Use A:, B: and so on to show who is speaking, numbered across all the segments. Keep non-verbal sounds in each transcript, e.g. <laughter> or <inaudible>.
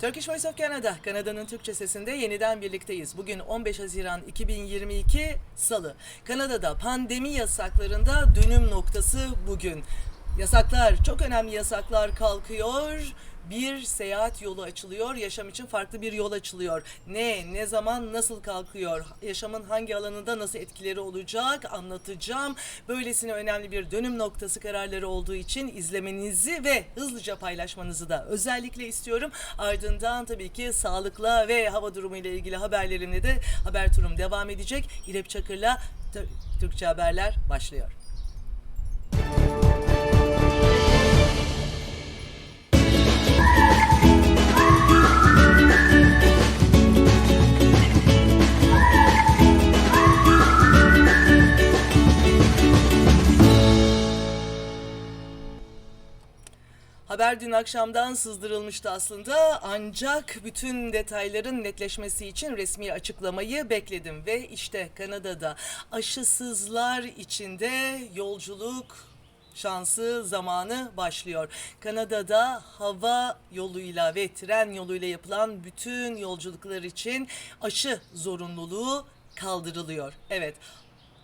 A: Turkish Voice of Canada, Kanada'nın Türkçe sesinde yeniden birlikteyiz. Bugün 15 Haziran 2022 Salı. Kanada'da pandemi yasaklarında dönüm noktası bugün. Yasaklar, çok önemli yasaklar kalkıyor. Bir seyahat yolu açılıyor, yaşam için farklı bir yol açılıyor. Ne, ne zaman, nasıl kalkıyor, yaşamın hangi alanında nasıl etkileri olacak anlatacağım. Böylesine önemli bir dönüm noktası kararları olduğu için izlemenizi ve hızlıca paylaşmanızı da özellikle istiyorum. Ardından tabii ki sağlıkla ve hava durumu ile ilgili haberlerimle de haber turum devam edecek. İrep Çakır'la Tür- Türkçe Haberler başlıyor. Haber dün akşamdan sızdırılmıştı aslında ancak bütün detayların netleşmesi için resmi açıklamayı bekledim ve işte Kanada'da aşısızlar içinde yolculuk şansı zamanı başlıyor. Kanada'da hava yoluyla ve tren yoluyla yapılan bütün yolculuklar için aşı zorunluluğu kaldırılıyor. Evet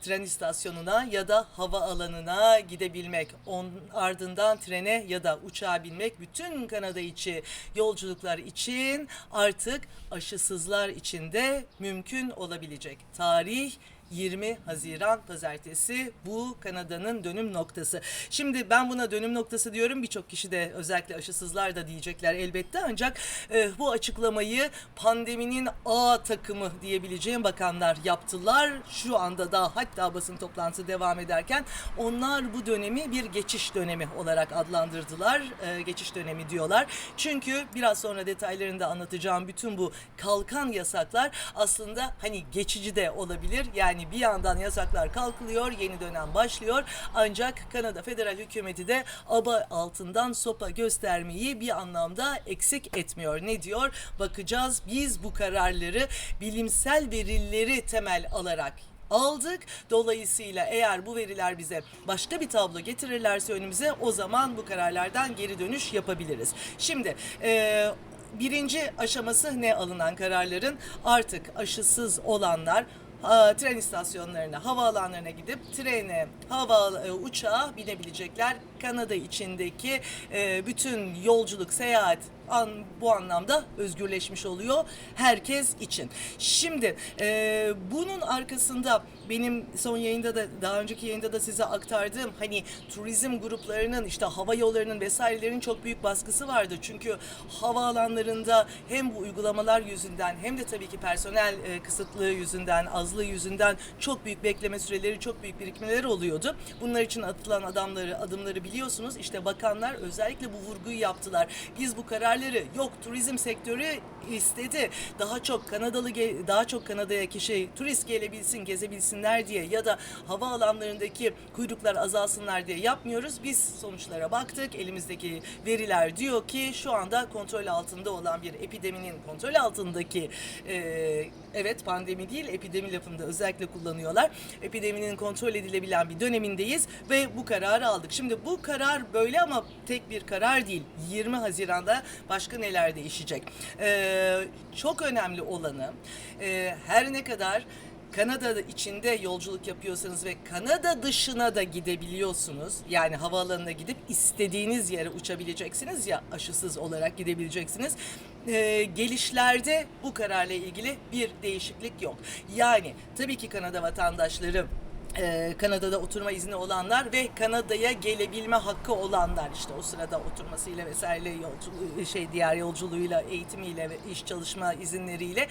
A: tren istasyonuna ya da hava alanına gidebilmek, on ardından trene ya da uçağa binmek bütün Kanada içi yolculuklar için artık aşısızlar için de mümkün olabilecek. Tarih 20 Haziran pazartesi bu Kanada'nın dönüm noktası. Şimdi ben buna dönüm noktası diyorum. Birçok kişi de özellikle aşısızlar da diyecekler elbette. Ancak e, bu açıklamayı pandeminin A takımı diyebileceğim bakanlar yaptılar. Şu anda da hatta basın toplantısı devam ederken onlar bu dönemi bir geçiş dönemi olarak adlandırdılar. E, geçiş dönemi diyorlar. Çünkü biraz sonra detaylarını da anlatacağım bütün bu kalkan yasaklar aslında hani geçici de olabilir. Yani bir yandan yasaklar kalkılıyor, yeni dönem başlıyor. Ancak Kanada federal hükümeti de aba altından sopa göstermeyi bir anlamda eksik etmiyor. Ne diyor? Bakacağız biz bu kararları bilimsel verileri temel alarak aldık. Dolayısıyla eğer bu veriler bize başka bir tablo getirirlerse önümüze o zaman bu kararlardan geri dönüş yapabiliriz. Şimdi e, birinci aşaması ne alınan kararların artık aşısız olanlar a, tren istasyonlarına, havaalanlarına gidip trene, hava e, uçağa binebilecekler. Kanada içindeki e, bütün yolculuk, seyahat an, bu anlamda özgürleşmiş oluyor herkes için. Şimdi e, bunun arkasında benim son yayında da daha önceki yayında da size aktardığım hani turizm gruplarının işte hava yollarının vesairelerin çok büyük baskısı vardı. Çünkü havaalanlarında hem bu uygulamalar yüzünden hem de tabii ki personel e, kısıtlığı yüzünden, azlığı yüzünden çok büyük bekleme süreleri, çok büyük birikmeler oluyordu. Bunlar için atılan adamları, adımları biliyorsunuz. İşte bakanlar özellikle bu vurguyu yaptılar. Biz bu kararları yok turizm sektörü istedi. Daha çok Kanadalı daha çok Kanada'ya kişi turist gelebilsin, gezebilsinler diye ya da hava alanlarındaki kuyruklar azalsınlar diye yapmıyoruz. Biz sonuçlara baktık. Elimizdeki veriler diyor ki şu anda kontrol altında olan bir epideminin kontrol altındaki e, evet pandemi değil epidemi lafını özellikle kullanıyorlar. Epideminin kontrol edilebilen bir dönemindeyiz ve bu kararı aldık. Şimdi bu karar böyle ama tek bir karar değil. 20 Haziran'da başka neler değişecek? Ee, çok önemli olanı e, her ne kadar Kanada içinde yolculuk yapıyorsanız ve Kanada dışına da gidebiliyorsunuz. Yani havaalanına gidip istediğiniz yere uçabileceksiniz ya aşısız olarak gidebileceksiniz. Ee, gelişlerde bu kararla ilgili bir değişiklik yok. Yani tabii ki Kanada vatandaşları e, Kanada'da oturma izni olanlar ve Kanada'ya gelebilme hakkı olanlar işte o sırada oturmasıyla vesaire yolculuğu şey diğer yolculuğuyla eğitimiyle ve iş çalışma izinleriyle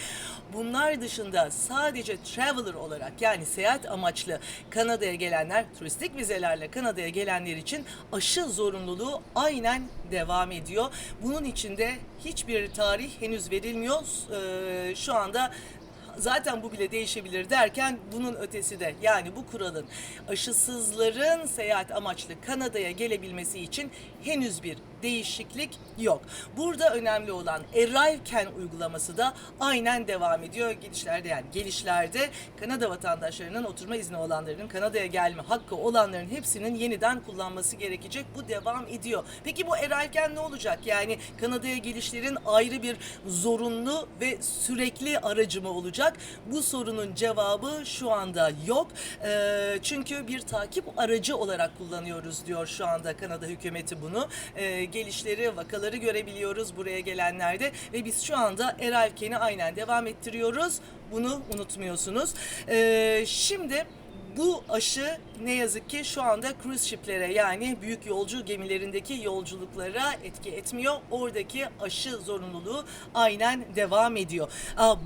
A: bunlar dışında sadece traveler olarak yani seyahat amaçlı Kanada'ya gelenler turistik vizelerle Kanada'ya gelenler için aşı zorunluluğu aynen devam ediyor. Bunun içinde hiçbir tarih henüz verilmiyor. Ee, şu anda zaten bu bile değişebilir derken bunun ötesi de. Yani bu kuralın aşısızların seyahat amaçlı Kanada'ya gelebilmesi için henüz bir değişiklik yok. Burada önemli olan Arrivecan uygulaması da aynen devam ediyor. Gidişlerde yani gelişlerde Kanada vatandaşlarının oturma izni olanların Kanada'ya gelme hakkı olanların hepsinin yeniden kullanması gerekecek. Bu devam ediyor. Peki bu Arrivecan ne olacak? Yani Kanada'ya gelişlerin ayrı bir zorunlu ve sürekli aracı mı olacak? Bu sorunun cevabı şu anda yok. Ee, çünkü bir takip aracı olarak kullanıyoruz diyor şu anda Kanada hükümeti bunu. Ee, gelişleri, vakaları görebiliyoruz buraya gelenlerde ve biz şu anda Eralken'i aynen devam ettiriyoruz. Bunu unutmuyorsunuz. Ee, şimdi bu aşı ne yazık ki şu anda cruise ship'lere yani büyük yolcu gemilerindeki yolculuklara etki etmiyor. Oradaki aşı zorunluluğu aynen devam ediyor.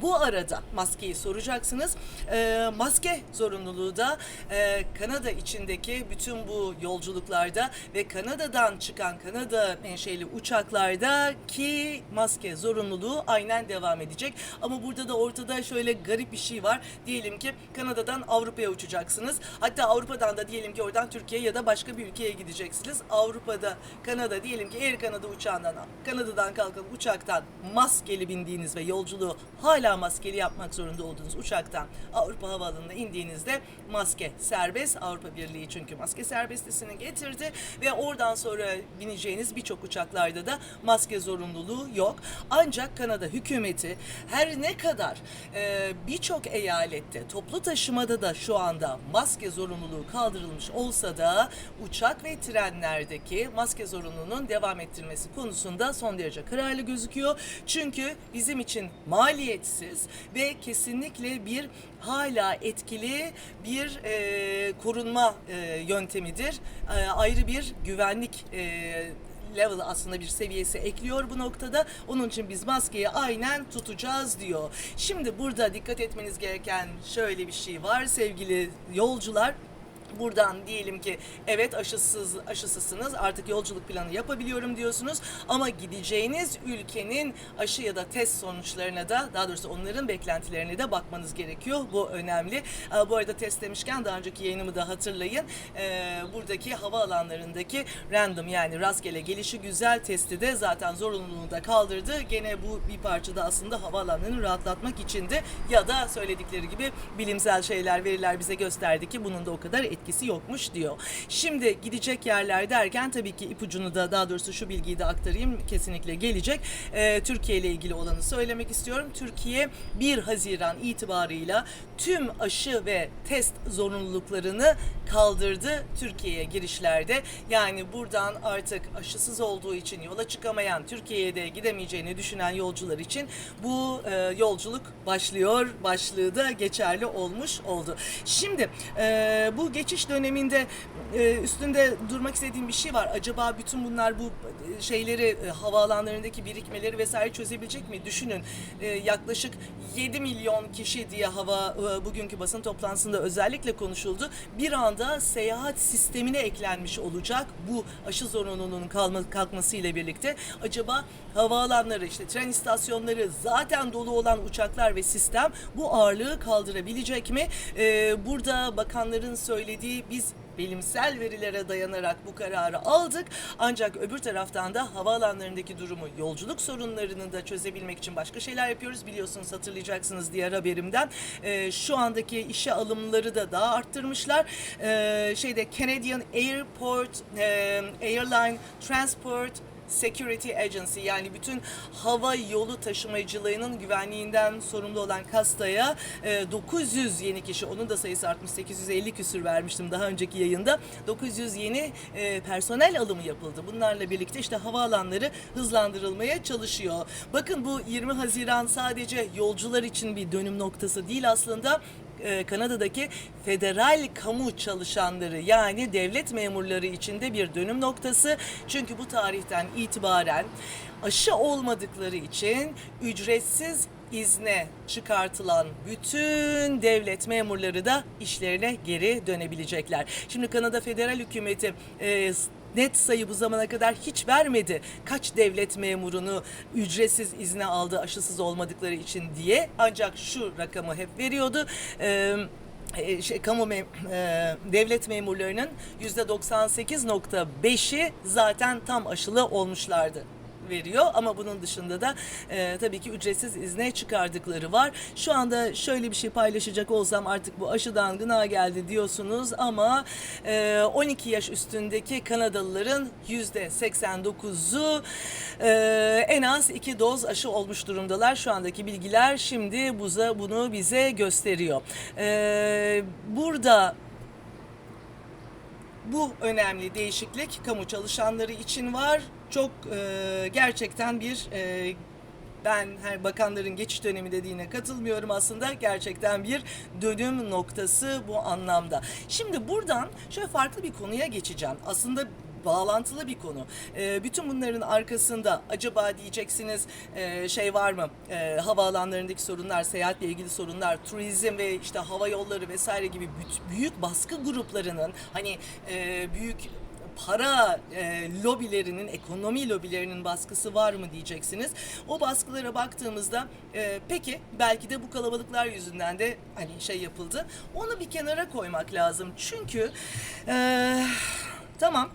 A: Bu arada maskeyi soracaksınız. Ee, maske zorunluluğu da e, Kanada içindeki bütün bu yolculuklarda ve Kanada'dan çıkan Kanada menşeli uçaklarda ki maske zorunluluğu aynen devam edecek. Ama burada da ortada şöyle garip bir şey var. Diyelim ki Kanada'dan Avrupa'ya uçacaksınız. Hatta Avrupa'dan da diyelim ki oradan Türkiye ya da başka bir ülkeye gideceksiniz. Avrupa'da, Kanada diyelim ki Air Kanada uçağından, Kanada'dan kalkan uçaktan maskeli bindiğiniz ve yolculuğu hala maskeli yapmak zorunda olduğunuz uçaktan Avrupa Havaalanı'na indiğinizde maske serbest. Avrupa Birliği çünkü maske serbestisini getirdi ve oradan sonra bineceğiniz birçok uçaklarda da maske zorunluluğu yok. Ancak Kanada hükümeti her ne kadar e, birçok eyalette toplu taşımada da şu anda maske zorunluluğu kaldırılmış olsa da uçak ve trenlerdeki maske zorunluluğunun devam ettirilmesi konusunda son derece kararlı gözüküyor. Çünkü bizim için maliyetsiz ve kesinlikle bir hala etkili bir e, korunma e, yöntemidir. E, ayrı bir güvenlik e, level aslında bir seviyesi ekliyor bu noktada. Onun için biz maskeyi aynen tutacağız diyor. Şimdi burada dikkat etmeniz gereken şöyle bir şey var sevgili yolcular. Buradan diyelim ki evet aşısız aşısızsınız artık yolculuk planı yapabiliyorum diyorsunuz ama gideceğiniz ülkenin aşı ya da test sonuçlarına da daha doğrusu onların beklentilerine de bakmanız gerekiyor. Bu önemli. Bu arada test demişken daha önceki yayınımı da hatırlayın. Ee, buradaki havaalanlarındaki random yani rastgele gelişi güzel testi de zaten zorunluluğunu da kaldırdı. Gene bu bir parçada aslında havaalanlarını rahatlatmak içindi ya da söyledikleri gibi bilimsel şeyler veriler bize gösterdi ki bunun da o kadar etkisi yokmuş diyor. Şimdi gidecek yerler derken tabii ki ipucunu da daha doğrusu şu bilgiyi de aktarayım kesinlikle gelecek. Ee, Türkiye ile ilgili olanı söylemek istiyorum. Türkiye 1 Haziran itibarıyla tüm aşı ve test zorunluluklarını kaldırdı Türkiye'ye girişlerde. Yani buradan artık aşısız olduğu için yola çıkamayan, Türkiye'ye de gidemeyeceğini düşünen yolcular için bu e, yolculuk başlıyor. Başlığı da geçerli olmuş oldu. Şimdi e, bu geçiş döneminde e, üstünde durmak istediğim bir şey var. Acaba bütün bunlar bu e, şeyleri e, havaalanlarındaki birikmeleri vesaire çözebilecek mi? Düşünün yaklaşık 7 milyon kişi diye hava bugünkü basın toplantısında özellikle konuşuldu. Bir anda seyahat sistemine eklenmiş olacak bu aşı zorunluluğunun kalma, kalkmasıyla birlikte. Acaba havaalanları işte tren istasyonları zaten dolu olan uçaklar ve sistem bu ağırlığı kaldırabilecek mi? Burada bakanların söylediği biz bilimsel verilere dayanarak bu kararı aldık. Ancak öbür taraftan da havaalanlarındaki durumu, yolculuk sorunlarını da çözebilmek için başka şeyler yapıyoruz. Biliyorsunuz hatırlayacaksınız diğer haberimden. Ee, şu andaki işe alımları da daha arttırmışlar. Ee, şeyde Canadian Airport, e, Airline Transport Security Agency yani bütün hava yolu taşımacılığının güvenliğinden sorumlu olan Kasta'ya e, 900 yeni kişi onun da sayısı artmış 850 küsür vermiştim daha önceki yayında 900 yeni e, personel alımı yapıldı. Bunlarla birlikte işte havaalanları hızlandırılmaya çalışıyor. Bakın bu 20 Haziran sadece yolcular için bir dönüm noktası değil aslında e, Kanada'daki federal kamu çalışanları yani devlet memurları için de bir dönüm noktası. Çünkü bu tarihten itibaren aşı olmadıkları için ücretsiz izne çıkartılan bütün devlet memurları da işlerine geri dönebilecekler. Şimdi Kanada Federal Hükümeti e, net sayı bu zamana kadar hiç vermedi. Kaç devlet memurunu ücretsiz izne aldı aşısız olmadıkları için diye. Ancak şu rakamı hep veriyordu. Ee, e, şey, kamu mem- e, devlet memurlarının %98.5'i zaten tam aşılı olmuşlardı veriyor ama bunun dışında da e, tabii ki ücretsiz izne çıkardıkları var. Şu anda şöyle bir şey paylaşacak olsam artık bu aşıdan gına geldi diyorsunuz ama e, 12 yaş üstündeki Kanadalıların %89'u e, en az iki doz aşı olmuş durumdalar. Şu andaki bilgiler şimdi buza bunu bize gösteriyor. E, burada bu önemli değişiklik kamu çalışanları için var. Çok e, gerçekten bir e, ben her bakanların geçiş dönemi dediğine katılmıyorum aslında. Gerçekten bir dönüm noktası bu anlamda. Şimdi buradan şöyle farklı bir konuya geçeceğim. Aslında bağlantılı bir konu. E, bütün bunların arkasında acaba diyeceksiniz e, şey var mı? E, havaalanlarındaki sorunlar, seyahatle ilgili sorunlar, turizm ve işte hava yolları vesaire gibi büyük baskı gruplarının hani e, büyük para e, lobilerinin, ekonomi lobilerinin baskısı var mı diyeceksiniz. O baskılara baktığımızda e, peki belki de bu kalabalıklar yüzünden de hani şey yapıldı. Onu bir kenara koymak lazım. Çünkü e, tamam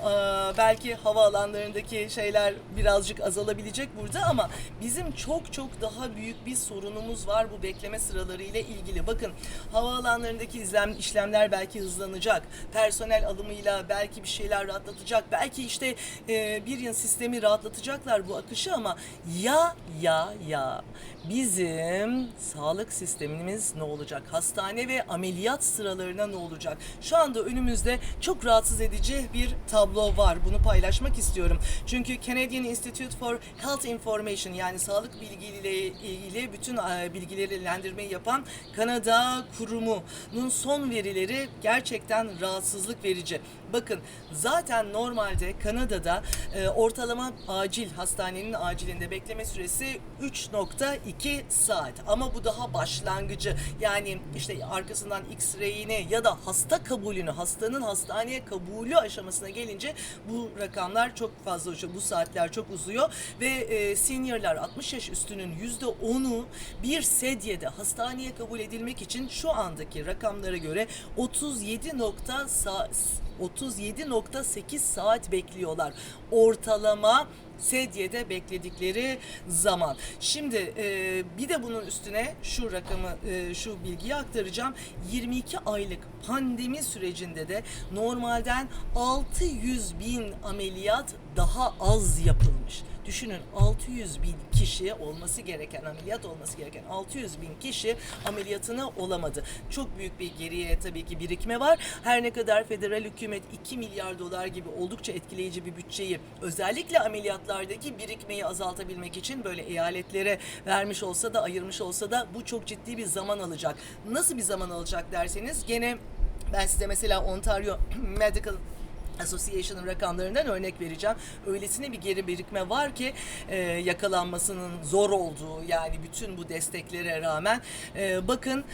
A: e, belki havaalanlarındaki şeyler birazcık azalabilecek burada ama bizim çok çok daha büyük bir sorunumuz var bu bekleme sıraları ile ilgili. Bakın havaalanlarındaki izlem, işlemler belki hızlanacak. Personel alımıyla belki bir şeyler rahatlatacak. Belki işte e, bir yıl sistemi rahatlatacaklar bu akışı ama ya ya ya bizim sağlık sistemimiz ne olacak? Hastane ve ameliyat sıralarına ne olacak? Şu anda önümüzde çok rahatsız edici bir tablo var. Bunu paylaşmak istiyorum. Çünkü Canadian Institute for Health Information yani sağlık bilgileriyle ilgili bütün e, bilgileri ilendirmeyi yapan Kanada kurumunun son verileri gerçekten rahatsızlık verici. Bakın zaten normalde Kanada'da e, ortalama acil hastanenin acilinde bekleme süresi 3.2 saat. Ama bu daha başlangıcı. Yani işte arkasından X-ray'ini ya da hasta kabulünü, hastanın hastaneye kabulü aşamasına gelince bu rakamlar çok fazla uçuyor. Bu saatler çok uzuyor ve e, seniorlar 60 yaş üstünün %10'u bir sedyede hastaneye kabul edilmek için şu andaki rakamlara göre 37 nokta sa- 37.8 saat bekliyorlar. Ortalama sedyede bekledikleri zaman. Şimdi e, bir de bunun üstüne şu rakamı, e, şu bilgiyi aktaracağım. 22 aylık pandemi sürecinde de normalden 600 bin ameliyat daha az yapılmış. Düşünün 600 bin kişi olması gereken ameliyat olması gereken 600 bin kişi ameliyatını olamadı. Çok büyük bir geriye tabii ki birikme var. Her ne kadar federal hükümet 2 milyar dolar gibi oldukça etkileyici bir bütçeyi özellikle ameliyatlardaki birikmeyi azaltabilmek için böyle eyaletlere vermiş olsa da ayırmış olsa da bu çok ciddi bir zaman alacak. Nasıl bir zaman alacak derseniz gene ben size mesela Ontario <clears throat> Medical Association'ın rakamlarından örnek vereceğim. Öylesine bir geri birikme var ki e, yakalanmasının zor olduğu yani bütün bu desteklere rağmen e, bakın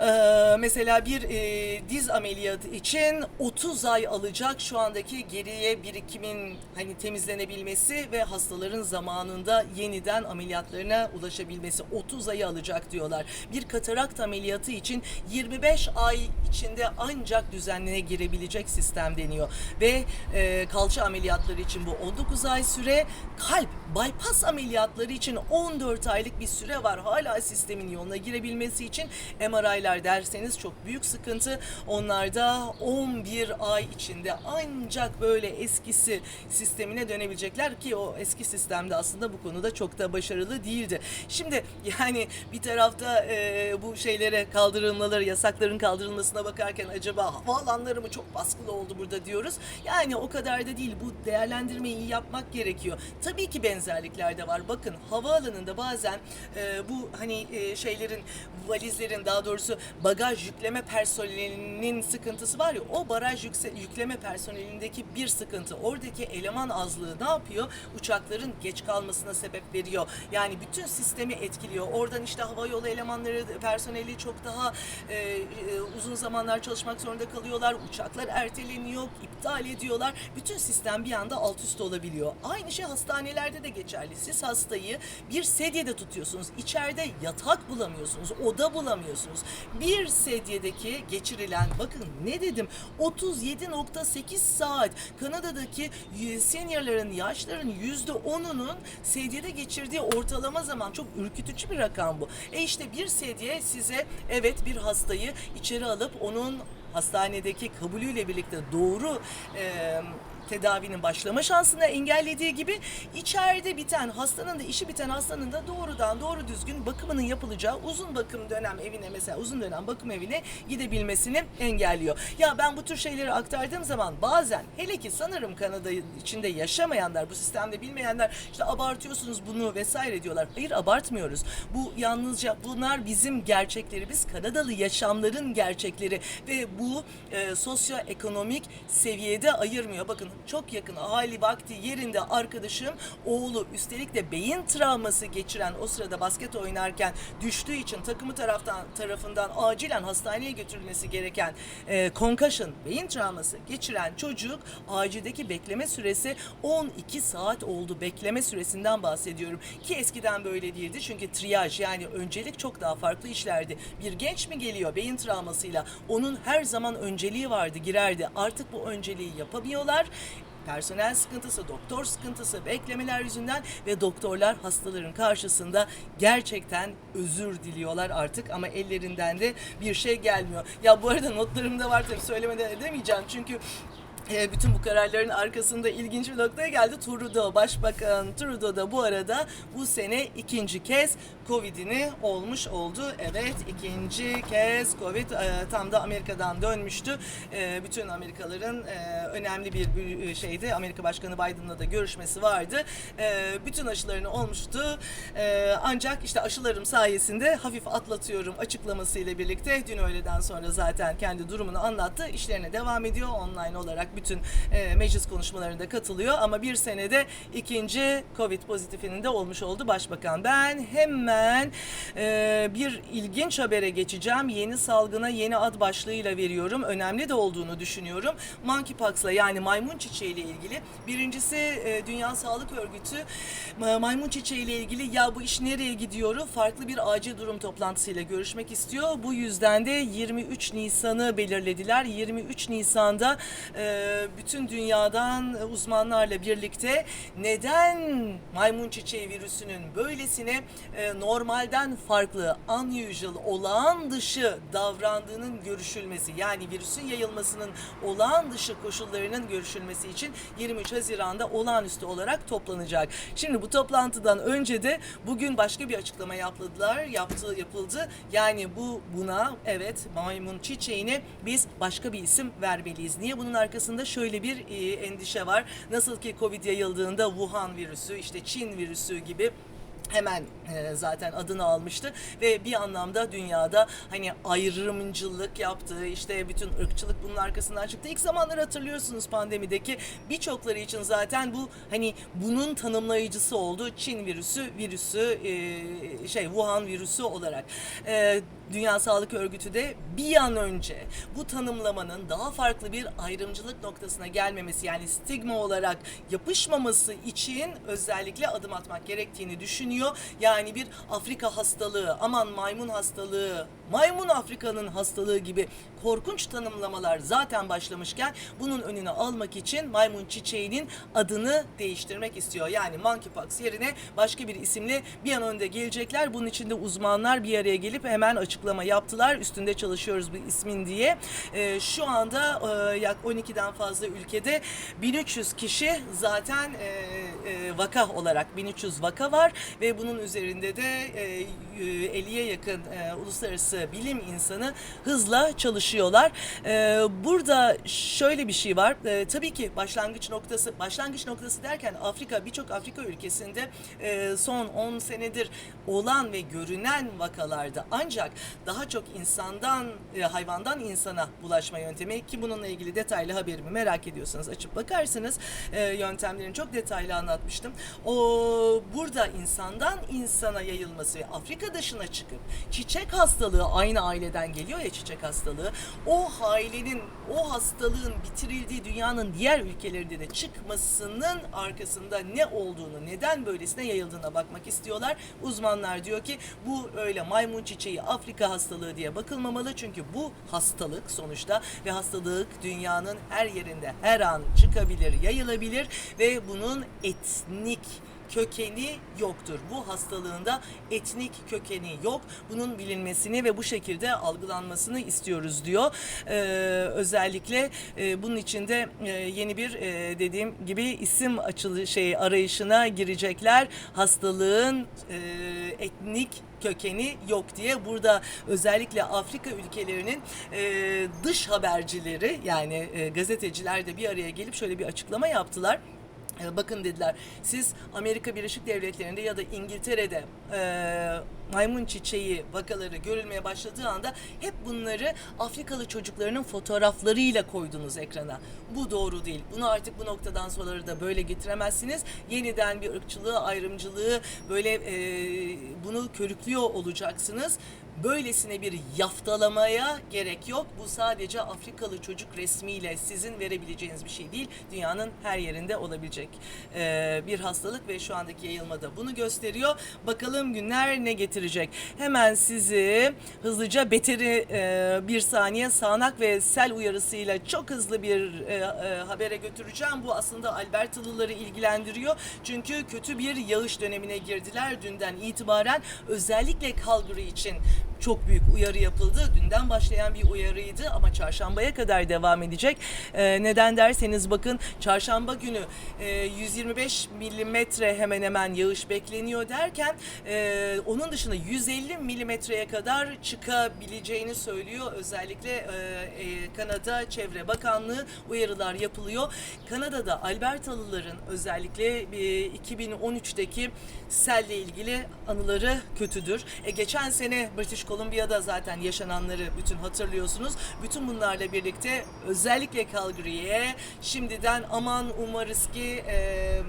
A: e, mesela bir e, diz ameliyatı için 30 ay alacak şu andaki geriye birikimin hani temizlenebilmesi ve hastaların zamanında yeniden ameliyatlarına ulaşabilmesi 30 ayı alacak diyorlar. Bir katarakt ameliyatı için 25 ay içinde ancak düzenline girebilecek sistem deniyor ve e, kalça ameliyatları için bu 19 ay süre, kalp bypass ameliyatları için 14 aylık bir süre var. Hala sistemin yoluna girebilmesi için MRI'lar derseniz çok büyük sıkıntı. Onlarda 11 ay içinde ancak böyle eskisi sistemine dönebilecekler ki o eski sistemde aslında bu konuda çok da başarılı değildi. Şimdi yani bir tarafta e, bu şeylere kaldırılmaları, yasakların kaldırılmasına bakarken acaba havaalanları mı çok baskılı oldu burada diyoruz. Yani o kadar da değil. Bu değerlendirmeyi yapmak gerekiyor. Tabii ki benzerlikler de var. Bakın havaalanında bazen e, bu hani e, şeylerin valizlerin daha doğrusu bagaj yükleme personelinin sıkıntısı var ya o baraj yükse, yükleme personelindeki bir sıkıntı. Oradaki eleman azlığı ne yapıyor? Uçakların geç kalmasına sebep veriyor. Yani bütün sistemi etkiliyor. Oradan işte havayolu elemanları, personeli çok daha e, e, uzun zamanlar çalışmak zorunda kalıyorlar. Uçaklar erteleniyor, iptal müdahale ediyorlar. Bütün sistem bir anda alt üst olabiliyor. Aynı şey hastanelerde de geçerli. Siz hastayı bir sedyede tutuyorsunuz. İçeride yatak bulamıyorsunuz, oda bulamıyorsunuz. Bir sedyedeki geçirilen bakın ne dedim 37.8 saat Kanada'daki seniorların yaşların yüzde 10'unun sedyede geçirdiği ortalama zaman çok ürkütücü bir rakam bu. E işte bir sedye size evet bir hastayı içeri alıp onun hastanedeki kabulüyle birlikte doğru e, tedavinin başlama şansını engellediği gibi içeride biten hastanın da işi biten hastanın da doğrudan doğru düzgün bakımının yapılacağı uzun bakım dönem evine mesela uzun dönem bakım evine gidebilmesini engelliyor. Ya ben bu tür şeyleri aktardığım zaman bazen hele ki sanırım Kanada içinde yaşamayanlar bu sistemde bilmeyenler işte abartıyorsunuz bunu vesaire diyorlar. Hayır abartmıyoruz. Bu yalnızca bunlar bizim gerçeklerimiz Kanadalı yaşamların gerçekleri ve bu e, sosyoekonomik seviyede ayırmıyor. Bakın çok yakın hali vakti yerinde arkadaşım oğlu üstelik de beyin travması geçiren o sırada basket oynarken düştüğü için takımı taraftan tarafından acilen hastaneye götürülmesi gereken e, concussion beyin travması geçiren çocuk acildeki bekleme süresi 12 saat oldu. Bekleme süresinden bahsediyorum ki eskiden böyle değildi çünkü triyaj yani öncelik çok daha farklı işlerdi. Bir genç mi geliyor beyin travmasıyla onun her zaman önceliği vardı girerdi. Artık bu önceliği yapamıyorlar personel sıkıntısı, doktor sıkıntısı, beklemeler yüzünden ve doktorlar hastaların karşısında gerçekten özür diliyorlar artık ama ellerinden de bir şey gelmiyor. Ya bu arada notlarımda var tabii söylemeden edemeyeceğim çünkü e, bütün bu kararların arkasında ilginç bir noktaya geldi. Trudeau, Başbakan Trudeau da bu arada bu sene ikinci kez Covid'ini olmuş oldu. Evet ikinci kez Covid e, tam da Amerika'dan dönmüştü. E, bütün Amerikalıların e, önemli bir şeydi. Amerika Başkanı Biden'la da görüşmesi vardı. Bütün aşılarını olmuştu. Ancak işte aşılarım sayesinde hafif atlatıyorum açıklamasıyla birlikte dün öğleden sonra zaten kendi durumunu anlattı. İşlerine devam ediyor online olarak bütün e, meclis konuşmalarında katılıyor ama bir senede ikinci Covid pozitifinin de olmuş oldu başbakan. Ben hemen e, bir ilginç habere geçeceğim. Yeni salgına yeni ad başlığıyla veriyorum. Önemli de olduğunu düşünüyorum. Monkeypox'la yani maymun çiçeği ile ilgili. Birincisi e, Dünya Sağlık Örgütü ma- maymun çiçeği ile ilgili ya bu iş nereye gidiyor? Farklı bir acil durum toplantısıyla görüşmek istiyor. Bu yüzden de 23 Nisan'ı belirlediler. 23 Nisan'da e, bütün dünyadan uzmanlarla birlikte neden maymun çiçeği virüsünün böylesine e, normalden farklı, unusual, olağan dışı davrandığının görüşülmesi yani virüsün yayılmasının olağan dışı koşullarının görüşülmesi için 23 Haziran'da olağanüstü olarak toplanacak. Şimdi bu toplantıdan önce de bugün başka bir açıklama yaptılar, yaptı, yapıldı. Yani bu buna evet maymun çiçeğine biz başka bir isim vermeliyiz. Niye bunun arkasında şöyle bir e, endişe var. Nasıl ki Covid yayıldığında Wuhan virüsü, işte Çin virüsü gibi hemen e, zaten adını almıştı ve bir anlamda dünyada hani ayrımcılık yaptığı işte bütün ırkçılık bunun arkasından çıktı. İlk zamanlar hatırlıyorsunuz pandemideki birçokları için zaten bu hani bunun tanımlayıcısı oldu. Çin virüsü, virüsü e, şey Wuhan virüsü olarak. E, Dünya Sağlık Örgütü de bir an önce bu tanımlamanın daha farklı bir ayrımcılık noktasına gelmemesi yani stigma olarak yapışmaması için özellikle adım atmak gerektiğini düşünüyor. Yani bir Afrika hastalığı, aman maymun hastalığı, maymun Afrika'nın hastalığı gibi korkunç tanımlamalar zaten başlamışken bunun önüne almak için maymun çiçeğinin adını değiştirmek istiyor. Yani monkeypox yerine başka bir isimle bir an önde gelecekler. Bunun için de uzmanlar bir araya gelip hemen açıklama yaptılar. Üstünde çalışıyoruz bu ismin diye. Ee, şu anda e, yak 12'den fazla ülkede 1300 kişi zaten e, e, vaka olarak 1300 vaka var ve bunun üzerinde de e, 50'ye yakın e, uluslararası bilim insanı hızla çalışıyorlar. E, burada şöyle bir şey var. E, tabii ki başlangıç noktası, başlangıç noktası derken Afrika birçok Afrika ülkesinde e, son 10 senedir olan ve görünen vakalarda ancak daha çok insandan e, hayvandan insana bulaşma yöntemi ki bununla ilgili detaylı haberimi merak ediyorsanız açıp bakarsınız. E, yöntemlerini çok detaylı anlatmıştım. O burada insandan insandan insana yayılması ve Afrika dışına çıkıp çiçek hastalığı aynı aileden geliyor ya çiçek hastalığı. O ailenin o hastalığın bitirildiği dünyanın diğer ülkelerinde de çıkmasının arkasında ne olduğunu, neden böylesine yayıldığına bakmak istiyorlar. Uzmanlar diyor ki bu öyle maymun çiçeği Afrika hastalığı diye bakılmamalı çünkü bu hastalık sonuçta ve hastalık dünyanın her yerinde her an çıkabilir, yayılabilir ve bunun etnik kökeni yoktur. Bu hastalığında etnik kökeni yok. Bunun bilinmesini ve bu şekilde algılanmasını istiyoruz diyor. Ee, özellikle e, bunun içinde e, yeni bir e, dediğim gibi isim açılı şey arayışına girecekler. Hastalığın e, etnik kökeni yok diye burada özellikle Afrika ülkelerinin e, dış habercileri yani e, gazeteciler de bir araya gelip şöyle bir açıklama yaptılar. E, Bakın dediler siz Amerika Birleşik Devletleri'nde ya da İngiltere'de maymun çiçeği vakaları görülmeye başladığı anda hep bunları Afrikalı çocuklarının fotoğraflarıyla koydunuz ekrana. Bu doğru değil. Bunu artık bu noktadan sonra da böyle getiremezsiniz. Yeniden bir ırkçılığı, ayrımcılığı böyle e, bunu körüklüyor olacaksınız. Böylesine bir yaftalamaya gerek yok. Bu sadece Afrikalı çocuk resmiyle sizin verebileceğiniz bir şey değil. Dünyanın her yerinde olabilecek ee, bir hastalık ve şu andaki yayılmada bunu gösteriyor. Bakalım günler ne getirecek. Hemen sizi hızlıca beteri e, bir saniye sağanak ve sel uyarısıyla çok hızlı bir e, e, habere götüreceğim. Bu aslında Albertalıları ilgilendiriyor. Çünkü kötü bir yağış dönemine girdiler dünden itibaren. Özellikle Calgary için çok büyük uyarı yapıldı. Dünden başlayan bir uyarıydı ama çarşambaya kadar devam edecek. Ee, neden derseniz bakın çarşamba günü e, 125 milimetre hemen hemen yağış bekleniyor derken e, onun dışında 150 milimetreye kadar çıkabileceğini söylüyor. Özellikle e, e, Kanada Çevre Bakanlığı uyarılar yapılıyor. Kanada'da Albertalıların özellikle e, 2013'teki selle ilgili anıları kötüdür. E, geçen sene British Columbia'da zaten yaşananları bütün hatırlıyorsunuz. Bütün bunlarla birlikte özellikle Calgary'ye şimdiden aman umarız ki e,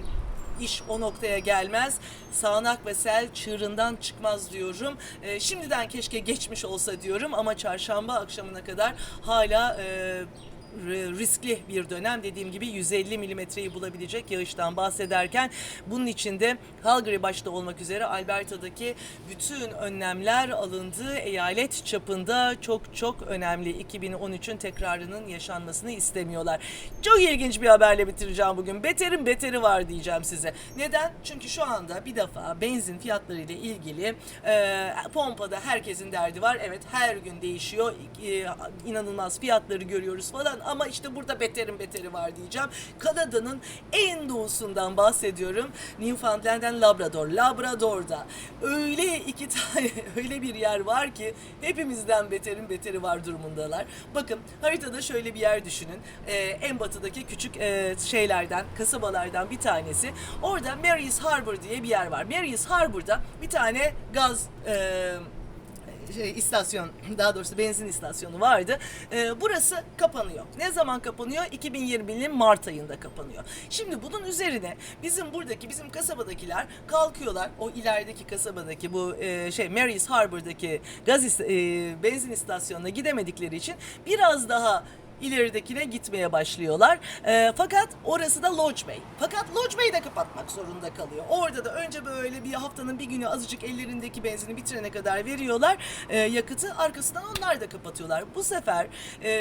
A: iş o noktaya gelmez. Sağanak ve sel çığırından çıkmaz diyorum. E, şimdiden keşke geçmiş olsa diyorum ama çarşamba akşamına kadar hala e, riskli bir dönem dediğim gibi 150 milimetreyi bulabilecek yağıştan bahsederken bunun içinde Calgary başta olmak üzere Alberta'daki bütün önlemler alındı. Eyalet çapında çok çok önemli. 2013'ün tekrarının yaşanmasını istemiyorlar. Çok ilginç bir haberle bitireceğim bugün. Beterin beteri var diyeceğim size. Neden? Çünkü şu anda bir defa benzin fiyatları ile ilgili e, pompada herkesin derdi var. Evet her gün değişiyor. E, inanılmaz fiyatları görüyoruz falan ama işte burada beterin beteri var diyeceğim. Kanada'nın en doğusundan bahsediyorum. Newfoundland'den Labrador. Labrador'da öyle iki tane <laughs> öyle bir yer var ki hepimizden beterin beteri var durumundalar. Bakın haritada şöyle bir yer düşünün. Ee, en batıdaki küçük e, şeylerden, kasabalardan bir tanesi. Orada Mary's Harbor diye bir yer var. Mary's Harbor'da bir tane gaz e, şey, istasyon daha doğrusu benzin istasyonu vardı. Ee, burası kapanıyor. Ne zaman kapanıyor? 2020'nin Mart ayında kapanıyor. Şimdi bunun üzerine bizim buradaki bizim kasabadakiler kalkıyorlar. O ilerideki kasabadaki bu e, şey Mary's Harbor'daki gaz e, benzin istasyonuna gidemedikleri için biraz daha ileridekine gitmeye başlıyorlar. Ee, fakat orası da Lodge Bay. Fakat Lodge Bay'i de kapatmak zorunda kalıyor. Orada da önce böyle bir haftanın bir günü azıcık ellerindeki benzini bitirene kadar veriyorlar e, yakıtı. Arkasından onlar da kapatıyorlar. Bu sefer e,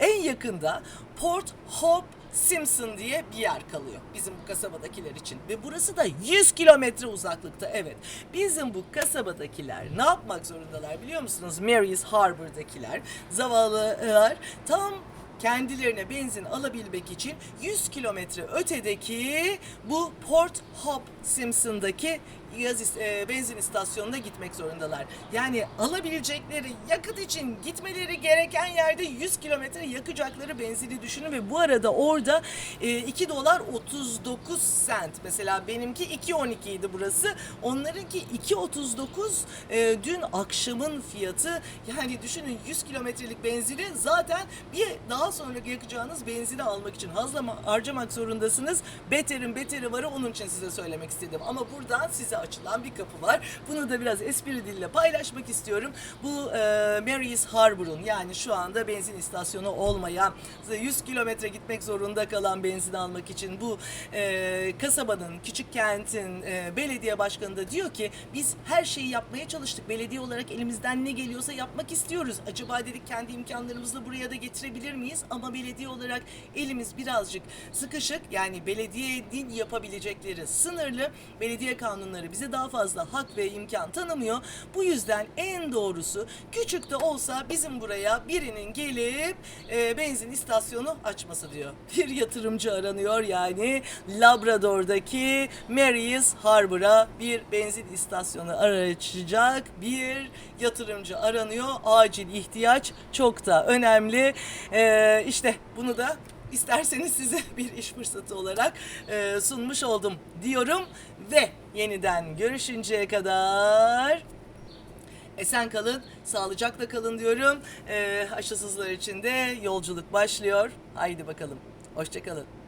A: en yakında Port Hope Simpson diye bir yer kalıyor bizim bu kasabadakiler için. Ve burası da 100 kilometre uzaklıkta evet. Bizim bu kasabadakiler ne yapmak zorundalar biliyor musunuz? Mary's Harbor'dakiler zavallılar tam kendilerine benzin alabilmek için 100 kilometre ötedeki bu Port Hope Simpson'daki gaz e, benzin istasyonuna gitmek zorundalar. Yani alabilecekleri yakıt için gitmeleri gereken yerde 100 kilometre yakacakları benzini düşünün ve bu arada orada e, 2 dolar 39 sent. Mesela benimki 2.12 idi burası. Onlarınki 2.39 e, dün akşamın fiyatı. Yani düşünün 100 kilometrelik benzini zaten bir daha sonra yakacağınız benzini almak için hazlama harcamak zorundasınız. Beterin beteri varı onun için size söylemek istedim. Ama buradan size açılan bir kapı var. Bunu da biraz espri dille paylaşmak istiyorum. Bu e, Mary's Harbor'un yani şu anda benzin istasyonu olmayan 100 kilometre gitmek zorunda kalan benzin almak için bu e, kasabanın, küçük kentin e, belediye başkanı da diyor ki biz her şeyi yapmaya çalıştık. Belediye olarak elimizden ne geliyorsa yapmak istiyoruz. Acaba dedik kendi imkanlarımızla buraya da getirebilir miyiz? Ama belediye olarak elimiz birazcık sıkışık. Yani belediyenin yapabilecekleri sınırlı. Belediye kanunları bize daha fazla hak ve imkan tanımıyor. Bu yüzden en doğrusu küçük de olsa bizim buraya birinin gelip e, benzin istasyonu açması diyor. <laughs> Bir yatırımcı aranıyor yani Labrador'daki Mary's Harbor'a bir benzin istasyonu açacak bir yatırımcı aranıyor. Acil ihtiyaç çok da önemli. E, işte bunu da isterseniz size <laughs> bir iş fırsatı olarak e, sunmuş oldum diyorum ve yeniden görüşünceye kadar Esen kalın, sağlıcakla kalın diyorum. Ee, aşısızlar için de yolculuk başlıyor. Haydi bakalım. Hoşçakalın.